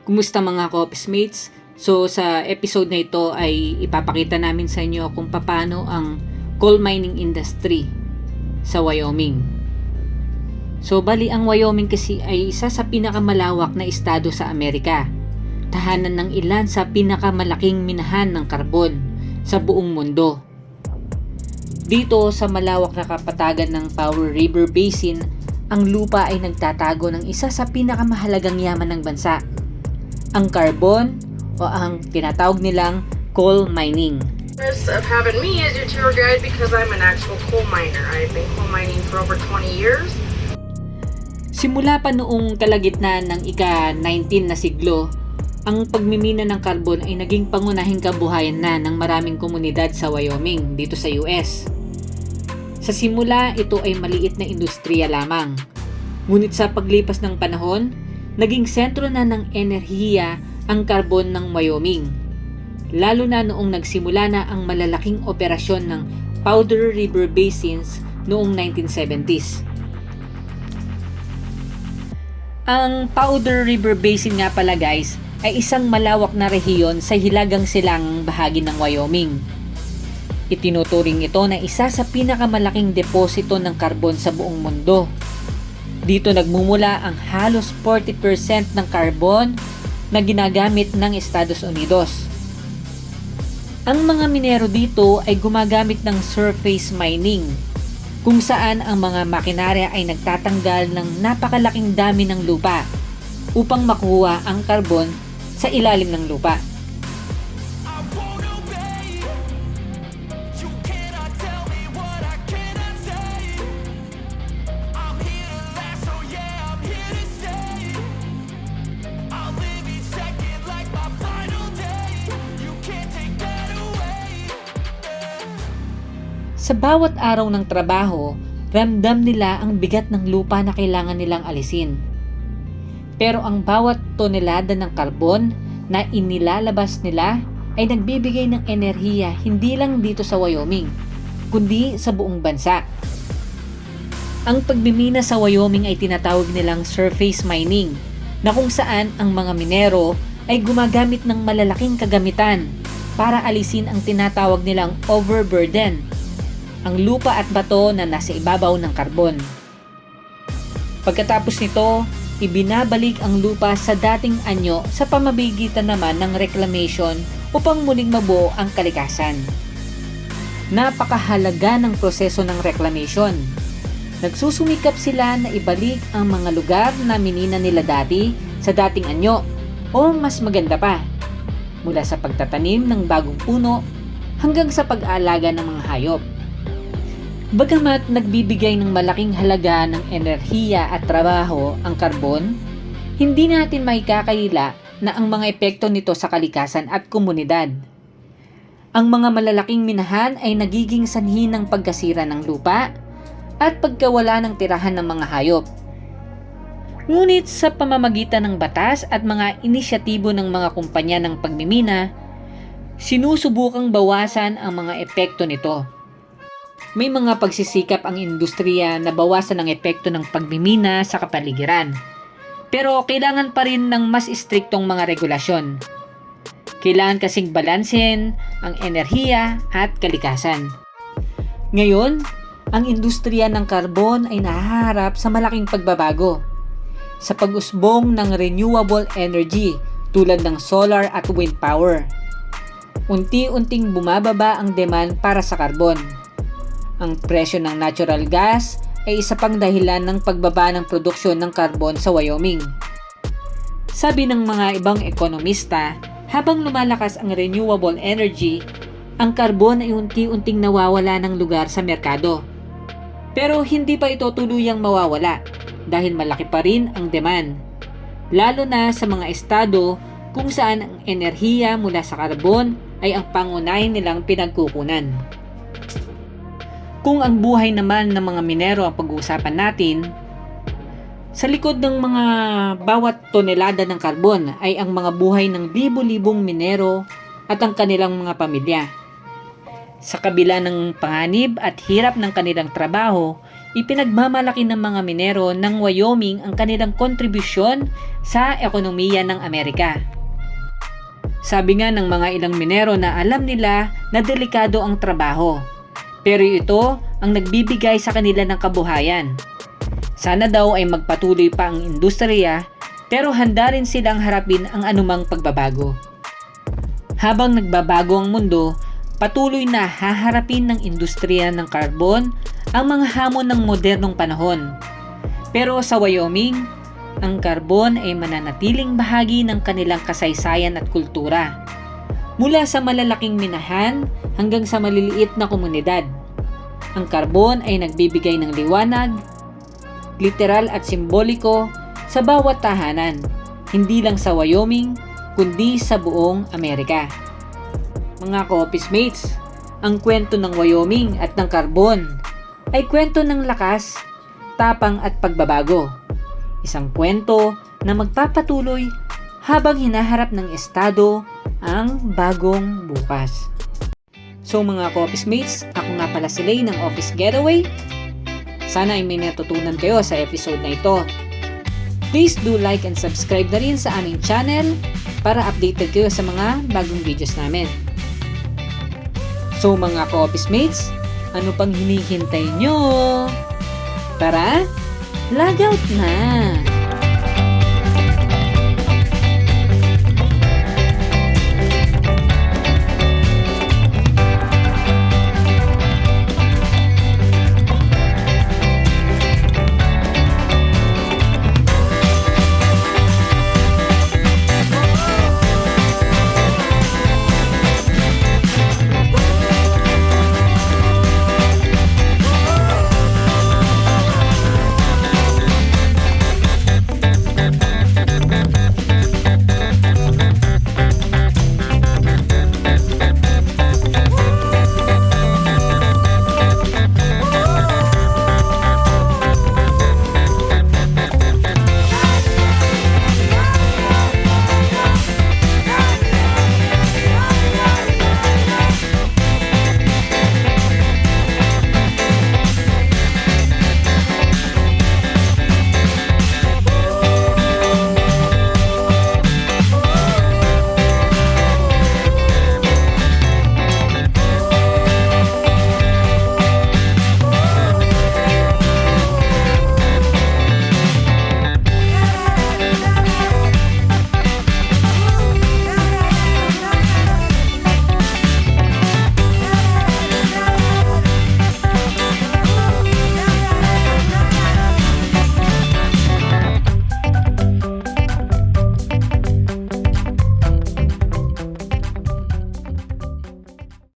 Kumusta mga Cops Mates? So sa episode na ito ay ipapakita namin sa inyo kung paano ang coal mining industry sa Wyoming. So bali ang Wyoming kasi ay isa sa pinakamalawak na estado sa Amerika. Tahanan ng ilan sa pinakamalaking minahan ng karbon sa buong mundo. Dito sa malawak na kapatagan ng Powder River Basin, ang lupa ay nagtatago ng isa sa pinakamahalagang yaman ng bansa, ang carbon o ang tinatawag nilang coal mining. of having me as your tour guide because I'm an actual coal miner. I've been coal mining for over 20 years. Simula pa noong kalagitnaan ng ika-19 na siglo, ang pagmimina ng karbon ay naging pangunahing kabuhayan na ng maraming komunidad sa Wyoming dito sa US. Sa simula, ito ay maliit na industriya lamang. Ngunit sa paglipas ng panahon, naging sentro na ng enerhiya ang karbon ng Wyoming. Lalo na noong nagsimula na ang malalaking operasyon ng Powder River Basins noong 1970s. Ang Powder River Basin nga pala guys ay isang malawak na rehiyon sa hilagang silangang bahagi ng Wyoming. Itinuturing ito na isa sa pinakamalaking deposito ng karbon sa buong mundo. Dito nagmumula ang halos 40% ng karbon na ginagamit ng Estados Unidos. Ang mga minero dito ay gumagamit ng surface mining kung saan ang mga makinarya ay nagtatanggal ng napakalaking dami ng lupa upang makuha ang karbon sa ilalim ng lupa. Sa bawat araw ng trabaho, ramdam nila ang bigat ng lupa na kailangan nilang alisin. Pero ang bawat tonelada ng karbon na inilalabas nila ay nagbibigay ng enerhiya hindi lang dito sa Wyoming, kundi sa buong bansa. Ang pagmimina sa Wyoming ay tinatawag nilang surface mining, na kung saan ang mga minero ay gumagamit ng malalaking kagamitan para alisin ang tinatawag nilang overburden, ang lupa at bato na nasa ibabaw ng karbon. Pagkatapos nito, ibinabalik ang lupa sa dating anyo sa pamagitan naman ng reclamation upang muling mabuo ang kalikasan. Napakahalaga ng proseso ng reclamation. Nagsusumikap sila na ibalik ang mga lugar na minina nila dati sa dating anyo o mas maganda pa, mula sa pagtatanim ng bagong puno hanggang sa pag-aalaga ng mga hayop. Bagamat nagbibigay ng malaking halaga ng enerhiya at trabaho ang karbon, hindi natin maikakaila na ang mga epekto nito sa kalikasan at komunidad. Ang mga malalaking minahan ay nagiging sanhi ng pagkasira ng lupa at pagkawala ng tirahan ng mga hayop. Ngunit sa pamamagitan ng batas at mga inisyatibo ng mga kumpanya ng pagmimina, sinusubukang bawasan ang mga epekto nito. May mga pagsisikap ang industriya na bawasan ang epekto ng pagmimina sa kapaligiran. Pero kailangan pa rin ng mas istriktong mga regulasyon. Kailangan kasing balansin ang enerhiya at kalikasan. Ngayon, ang industriya ng karbon ay nahaharap sa malaking pagbabago sa pag-usbong ng renewable energy tulad ng solar at wind power. Unti-unting bumababa ang demand para sa karbon. Ang presyo ng natural gas ay isa pang dahilan ng pagbaba ng produksyon ng karbon sa Wyoming. Sabi ng mga ibang ekonomista, habang lumalakas ang renewable energy, ang karbon ay unti-unting nawawala ng lugar sa merkado. Pero hindi pa ito tuluyang mawawala dahil malaki pa rin ang demand. Lalo na sa mga estado kung saan ang enerhiya mula sa karbon ay ang pangunahin nilang pinagkukunan. Kung ang buhay naman ng mga minero ang pag-uusapan natin, sa likod ng mga bawat tonelada ng karbon ay ang mga buhay ng libo-libong minero at ang kanilang mga pamilya. Sa kabila ng panganib at hirap ng kanilang trabaho, ipinagmamalaki ng mga minero ng Wyoming ang kanilang kontribusyon sa ekonomiya ng Amerika. Sabi nga ng mga ilang minero na alam nila na delikado ang trabaho. Pero ito ang nagbibigay sa kanila ng kabuhayan. Sana daw ay magpatuloy pa ang industriya pero handa rin silang harapin ang anumang pagbabago. Habang nagbabago ang mundo, patuloy na haharapin ng industriya ng karbon ang mga hamon ng modernong panahon. Pero sa Wyoming, ang karbon ay mananatiling bahagi ng kanilang kasaysayan at kultura. Mula sa malalaking minahan hanggang sa maliliit na komunidad. Ang karbon ay nagbibigay ng liwanag, literal at simboliko sa bawat tahanan, hindi lang sa Wyoming, kundi sa buong Amerika. Mga co-office mates, ang kwento ng Wyoming at ng karbon ay kwento ng lakas, tapang at pagbabago. Isang kwento na magpapatuloy habang hinaharap ng Estado ang bagong bukas. So mga co-office mates, ako nga pala si Lay ng Office Getaway. Sana ay may natutunan kayo sa episode na ito. Please do like and subscribe na rin sa aming channel para updated kayo sa mga bagong videos namin. So mga ka-office mates, ano pang hinihintay nyo? Tara, log out na!